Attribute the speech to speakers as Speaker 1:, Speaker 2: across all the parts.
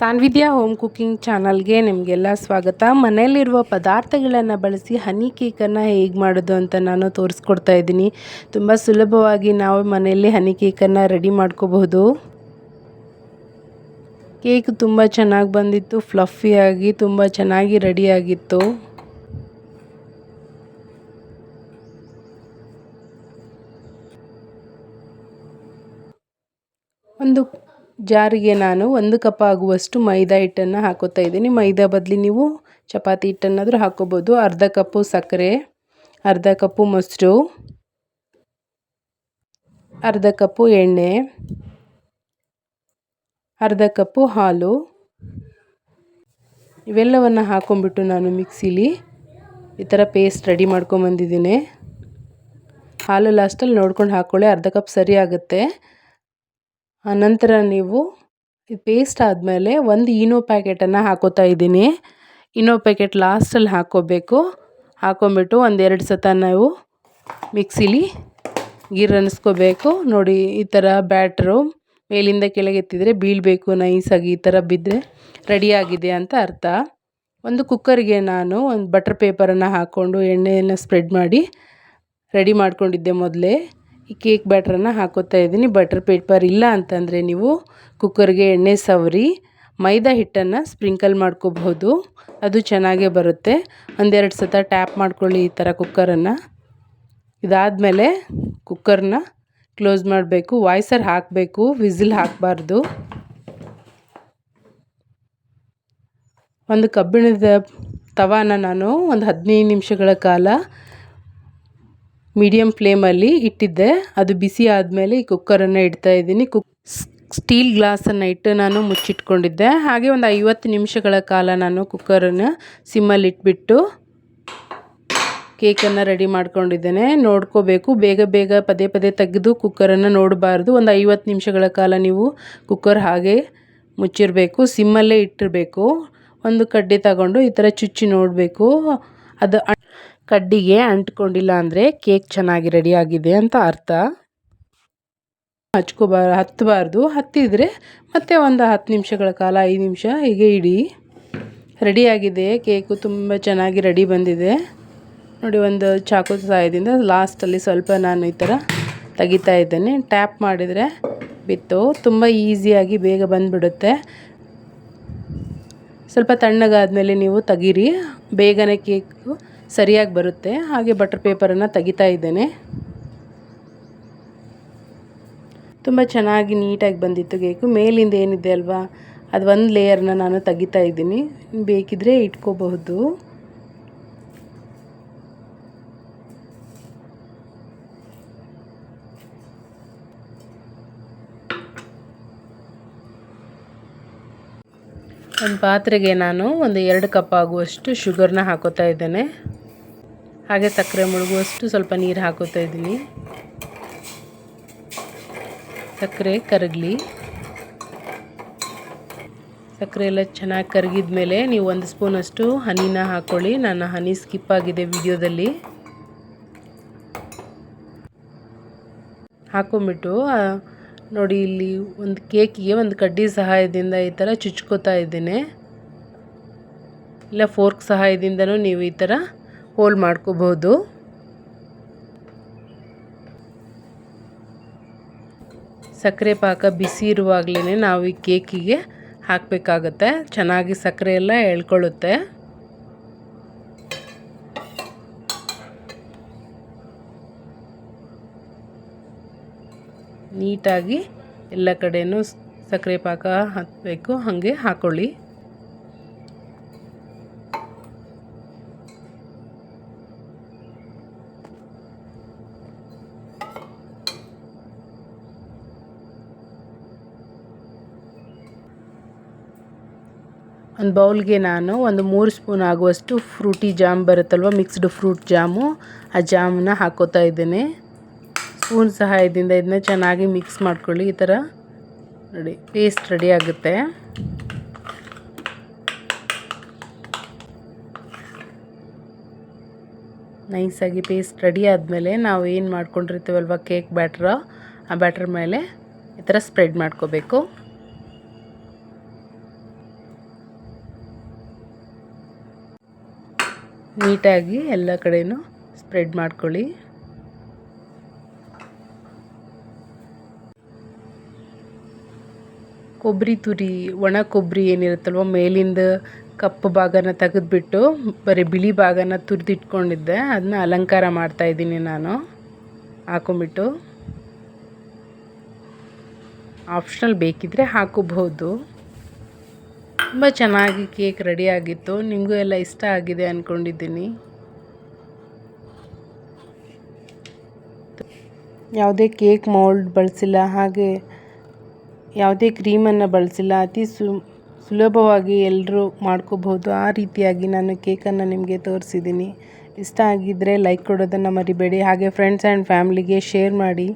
Speaker 1: ಸಾನ್ವಿದ್ಯಾ home cooking ಚಾನಲ್ಗೆ ನಿಮಗೆಲ್ಲ ಸ್ವಾಗತ. ಮನೆಯಲ್ಲಿರುವ ಪದಾರ್ಥಗಳನ್ನು ಬಳಸಿ ಹನಿ ಕೇಕನ್ನು ಹೇಗೆ ಮಾಡೋದು ಅಂತ ನಾನು ತೋರಿಸ್ಕೊಡ್ತಾ ಇದ್ದೀನಿ. ತುಂಬ ಸುಲಭವಾಗಿ ನಾವು ಮನೆಯಲ್ಲಿ ಹನಿ ಕೇಕನ್ನು ರೆಡಿ ಮಾಡ್ಕೋಬಹುದು. ಕೇಕ್ ತುಂಬ ಚೆನ್ನಾಗಿ ಬಂದಿತ್ತು ಫ್ಲಫಿಯಾಗಿ ತುಂಬ ಚೆನ್ನಾಗಿ ರೆಡಿಯಾಗಿತ್ತು ಒಂದು ಜಾರಿಗೆ ನಾನು ಒಂದು ಕಪ್ ಆಗುವಷ್ಟು ಮೈದಾ ಹಿಟ್ಟನ್ನು ಹಾಕೋತಾ ಇದ್ದೀನಿ. ಮೈದಾ ಬದಲಿ ನೀವು ಚಪಾತಿ ಹಿಟ್ಟನ್ನಾದರೂ ಹಾಕೋಬೋದು. ಅರ್ಧ ಕಪ್ಪು ಸಕ್ಕರೆ, ಅರ್ಧ ಕಪ್ಪು ಮೊಸರು, ಅರ್ಧ ಕಪ್ಪು ಎಣ್ಣೆ, ಅರ್ಧ ಕಪ್ಪು ಹಾಲು. ಇವೆಲ್ಲವನ್ನು ಹಾಕೊಂಡ್ಬಿಟ್ಟು ನಾನು ಮಿಕ್ಸಿಲಿ ಈ ಥರ ಪೇಸ್ಟ್ ರೆಡಿ ಮಾಡ್ಕೊಂಬಂದಿದ್ದೀನಿ ಹಾಲು ಲಾಸ್ಟಲ್ಲಿ ನೋಡ್ಕೊಂಡು ಹಾಕ್ಕೊಳ್ಳಿ ಅರ್ಧ ಕಪ್ ಸರಿ ಆಗುತ್ತೆ. ಆನಂತರ ನೀವು ಪೇಸ್ಟ್ ಆದಮೇಲೆ ಒಂದು ಇನೋ ಪ್ಯಾಕೆಟನ್ನು ಹಾಕೋತಾ ಇದ್ದೀನಿ. ಇನೋ ಪ್ಯಾಕೆಟ್ ಲಾಸ್ಟಲ್ಲಿ ಹಾಕ್ಕೋಬೇಕು ಹಾಕೊಂಬಿಟ್ಟು ಒಂದೆರಡು ಸತ ನಾವು ಮಿಕ್ಸಿಲಿ ಗೀರ್ ಅನ್ನಿಸ್ಕೋಬೇಕು ನೋಡಿ, ಈ ಥರ ಬ್ಯಾಟ್ರು ಮೇಲಿಂದ ಕೆಳಗೆ ಎತ್ತಿದರೆ ಬೀಳಬೇಕು ನೈಸಾಗಿ ಈ ಥರ ಬಿದ್ದರೆ ರೆಡಿಯಾಗಿದೆ ಅಂತ ಅರ್ಥ. ಒಂದು ಕುಕ್ಕರ್ಗೆ ನಾನು ಒಂದು ಬಟರ್ ಪೇಪರನ್ನು ಹಾಕ್ಕೊಂಡು ಎಣ್ಣೆಯನ್ನು ಸ್ಪ್ರೆಡ್ ಮಾಡಿ ರೆಡಿ ಮಾಡ್ಕೊಂಡಿದ್ದೆ ಮೊದಲೇ. ಈ ಕೇಕ್ ಬ್ಯಾಟ್ರನ್ನು ಹಾಕೋತಾ ಇದ್ದೀನಿ. ಬಟರ್ ಪೇಪರ್ ಇಲ್ಲ ಅಂತಂದರೆ ನೀವು ಕುಕ್ಕರ್ಗೆ ಎಣ್ಣೆ ಸವರಿ, ಮೈದಾ ಹಿಟ್ಟನ್ನು ಸ್ಪ್ರಿಂಕಲ್ ಮಾಡ್ಕೋಬಹುದು. ಅದು ಚೆನ್ನಾಗೇ ಬರುತ್ತೆ. ಒಂದೆರಡು ಸತ ಟ್ಯಾಪ್ ಮಾಡ್ಕೊಳ್ಳಿ ಈ ಥರ ಕುಕ್ಕರನ್ನು. ಇದಾದಮೇಲೆ ಕುಕ್ಕರ್ನ ಕ್ಲೋಸ್ ಮಾಡಬೇಕು. ವಾಯ್ಸರ್ ಹಾಕಬೇಕು. ವಿಸಿಲ್ ಹಾಕಬಾರ್ದು. ಒಂದು ಕಬ್ಬಿಣದ ತವಾನ ನಾನು ಒಂದು ಹದಿನೈದು ನಿಮಿಷಗಳ ಕಾಲ ಮೀಡಿಯಮ್ ಫ್ಲೇಮಲ್ಲಿ ಇಟ್ಟಿದ್ದೆ. ಅದು ಬಿಸಿ ಆದಮೇಲೆ ಈ ಕುಕ್ಕರನ್ನು ಇಡ್ತಾ ಇದ್ದೀನಿ. ಕುಕ್ ಸ್ಟೀಲ್ ಗ್ಲಾಸನ್ನು ಇಟ್ಟು ನಾನು ಮುಚ್ಚಿಟ್ಕೊಂಡಿದ್ದೆ. ಹಾಗೆ ಒಂದು ಐವತ್ತು ನಿಮಿಷಗಳ ಕಾಲ ನಾನು ಕುಕ್ಕರನ್ನು ಸಿಮ್ಮಲ್ಲಿ ಇಟ್ಬಿಟ್ಟು ಕೇಕನ್ನು ರೆಡಿ ಮಾಡ್ಕೊಂಡಿದ್ದೇನೆ. ನೋಡ್ಕೋಬೇಕು. ಬೇಗ ಬೇಗ ಪದೇ ಪದೇ ತೆಗೆದು ಕುಕ್ಕರನ್ನು ನೋಡಬಾರ್ದು. ಒಂದು ಐವತ್ತು ನಿಮಿಷಗಳ ಕಾಲ ನೀವು ಕುಕ್ಕರ್ ಹಾಗೆ ಮುಚ್ಚಿರಬೇಕು. ಸಿಮ್ಮಲ್ಲೇ ಇಟ್ಟಿರಬೇಕು. ಒಂದು ಕಡ್ಡಿ ತಗೊಂಡು ಈ ಥರ ಚುಚ್ಚಿ ನೋಡಬೇಕು. ಅದು ಕಡ್ಡಿಗೆ ಅಂಟ್ಕೊಂಡಿಲ್ಲ ಅಂದರೆ ಕೇಕ್ ಚೆನ್ನಾಗಿ ರೆಡಿಯಾಗಿದೆ ಅಂತ ಅರ್ಥ. ಹಚ್ಕೋಬಾರ, ಹತ್ತಬಾರ್ದು. ಹತ್ತಿದರೆ ಮತ್ತೆ ಒಂದು ಹತ್ತು ನಿಮಿಷಗಳ ಕಾಲ, ಐದು ನಿಮಿಷ ಹೀಗೆ ಇಡಿ. ರೆಡಿಯಾಗಿದೆ ಕೇಕು ತುಂಬ ಚೆನ್ನಾಗಿ ರೆಡಿ ಬಂದಿದೆ. ನೋಡಿ ಒಂದು ಚಾಕು ಸಹಾಯದಿಂದ ಲಾಸ್ಟಲ್ಲಿ ಸ್ವಲ್ಪ ನಾನು ಈ ಥರ ತೆಗಿತಾ ಇದ್ದೇನೆ. ಟ್ಯಾಪ್ ಮಾಡಿದರೆ ಬಿತ್ತು. ತುಂಬ ಈಸಿಯಾಗಿ ಬೇಗ ಬಂದುಬಿಡುತ್ತೆ. ಸ್ವಲ್ಪ ತಣ್ಣಗಾದಮೇಲೆ ನೀವು ತೆಗೀರಿ. ಬೇಗನೆ ಕೇಕು ಸರಿಯಾಗಿ ಬರುತ್ತೆ. ಹಾಗೆ ಬಟರ್ ಪೇಪರನ್ನು ತೆಗಿತಾ ಇದ್ದೇನೆ. ತುಂಬ ಚೆನ್ನಾಗಿ ನೀಟಾಗಿ ಬಂದಿತ್ತು ಕೇಕು ಮೇಲಿಂದ ಏನಿದೆ ಅಲ್ವಾ? ಅದು ಒಂದು ಲೇಯರ್ನ ನಾನು ತೆಗಿತಾ ಇದ್ದೀನಿ. ಬೇಕಿದ್ರೆ ಇಟ್ಕೋಬಹುದು. ಒಂದು ಪಾತ್ರೆಗೆ ನಾನು ಒಂದು ಎರಡು ಕಪ್ ಆಗುವಷ್ಟು ಶುಗರ್ನ ಹಾಕೋತಾ ಇದ್ದೇನೆ. ಹಾಗೆ ಸಕ್ಕರೆ ಮುಳುಗುವಷ್ಟು ಸ್ವಲ್ಪ ನೀರು ಹಾಕೋತಾ ಇದ್ದೀನಿ. ಸಕ್ಕರೆ ಕರಗಲಿ. ಸಕ್ಕರೆ ಎಲ್ಲ ಚೆನ್ನಾಗಿ ಕರಗಿದ ಮೇಲೆ ನೀವು ಒಂದು ಸ್ಪೂನಷ್ಟು ಹನಿನ ಹಾಕ್ಕೊಳ್ಳಿ ನನ್ನ ಹನಿ ಸ್ಕಿಪ್ ಆಗಿದೆ ವಿಡಿಯೋದಲ್ಲಿ. ಹಾಕೊಂಬಿಟ್ಟು ನೋಡಿ ಇಲ್ಲಿ ಒಂದು ಕೇಕಿಗೆ ಒಂದು ಕಡ್ಡಿ ಸಹಾಯದಿಂದ ಈ ಥರ ಚುಚ್ಕೋತಾ ಇದ್ದೀನಿ. ಇಲ್ಲ, ಫೋರ್ಕ್ ಸಹಾಯದಿಂದನೂ ನೀವು ಈ ಥರ ಹೋಲ್ ಮಾಡ್ಕೋಬಹುದು. ಸಕ್ಕರೆ ಪಾಕ ಬಿಸಿ ಇರುವಾಗಲೇ ನಾವು ಈ ಕೇಕಿಗೆ ಹಾಕಬೇಕಾಗತ್ತೆ. ಚೆನ್ನಾಗಿ ಸಕ್ಕರೆ ಎಲ್ಲ ಎಳ್ಕೊಳ್ಳುತ್ತೆ. ನೀಟಾಗಿ ಎಲ್ಲ ಕಡೆಯೂ ಸಕ್ಕರೆ ಪಾಕ ಹಾಕಬೇಕು. ಹಾಗೆ ಹಾಕ್ಕೊಳ್ಳಿ ಒಂದು ಬೌಲ್ಗೆ ನಾನು ಒಂದು ಮೂರು ಸ್ಪೂನ್ ಆಗುವಷ್ಟು ಫ್ರೂಟಿ ಜಾಮ್ ಬರುತ್ತಲ್ವ, ಮಿಕ್ಸ್ಡ್ ಫ್ರೂಟ್ ಜಾಮು, ಆ ಜಾಮನ್ನ ಹಾಕೋತಾ ಇದ್ದೇನೆ. ಸ್ಪೂನ್ ಸಹಾಯದಿಂದ ಇದನ್ನ ಚೆನ್ನಾಗಿ ಮಿಕ್ಸ್ ಮಾಡ್ಕೊಳ್ಳಿ, ಈ ಥರ ನೋಡಿ ಪೇಸ್ಟ್ ರೆಡಿ ಆಗುತ್ತೆ. ನೈಸಾಗಿ ಪೇಸ್ಟ್ ರೆಡಿ ಆದಮೇಲೆ ನಾವು ಏನು ಮಾಡ್ಕೊಂಡಿರ್ತೀವಲ್ವ, ಕೇಕ್ ಬ್ಯಾಟ್ರ, ಆ ಬ್ಯಾಟ್ರ್ ಮೇಲೆ ಈ ಥರ ಸ್ಪ್ರೆಡ್ ಮಾಡ್ಕೋಬೇಕು. ನೀಟಾಗಿ ಎಲ್ಲ ಕಡೆಯೂ ಸ್ಪ್ರೆಡ್ ಮಾಡ್ಕೊಳ್ಳಿ. ಕೊಬ್ಬರಿ ತುರಿ, ಒಣ ಕೊಬ್ಬರಿ ಏನಿರುತ್ತಲ್ವ, ಮೇಲಿಂದ ಕಪ್ಪು ಭಾಗನ ತೆಗೆದುಬಿಟ್ಟು ಬರೀ ಬಿಳಿ ಭಾಗನ ತುರಿದಿಟ್ಕೊಂಡಿದ್ದೆ. ಅದನ್ನ ಅಲಂಕಾರ ಮಾಡ್ತಾಯಿದ್ದೀನಿ ನಾನು. ಹಾಕೊಂಬಿಟ್ಟು ಆಪ್ಷನಲ್ ಬೇಕಿದ್ದರೆ ಹಾಕೋಬಹುದು. ತುಂಬ ಚೆನ್ನಾಗಿ ಕೇಕ್ ರೆಡಿ ಆಗಿತ್ತು. ನಿಮಗೂ ಎಲ್ಲ ಇಷ್ಟ ಆಗಿದೆ ಅಂದ್ಕೊಂಡಿದ್ದೀನಿ ಯಾವುದೇ ಕೇಕ್ ಮೌಲ್ಡ್ ಬಳಸಿಲ್ಲ, ಹಾಗೆ ಯಾವುದೇ ಕ್ರೀಮನ್ನು ಬಳಸಿಲ್ಲ, ಅತಿ ಸುಲಭವಾಗಿ ಎಲ್ಲರೂ ಮಾಡ್ಕೋಬಹುದು. ಆ ರೀತಿಯಾಗಿ ನಾನು ಕೇಕನ್ನು ನಿಮಗೆ ತೋರಿಸಿದ್ದೀನಿ. ಇಷ್ಟ ಆಗಿದ್ದರೆ ಲೈಕ್ ಕೊಡೋದನ್ನು ಮರಿಬೇಡಿ. ಹಾಗೆ ಫ್ರೆಂಡ್ಸ್ ಆ್ಯಂಡ್ ಫ್ಯಾಮ್ಲಿಗೆ ಶೇರ್ ಮಾಡಿ.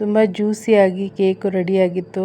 Speaker 1: ತುಂಬ ಜ್ಯೂಸಿಯಾಗಿ ಕೇಕು ರೆಡಿಯಾಗಿತ್ತು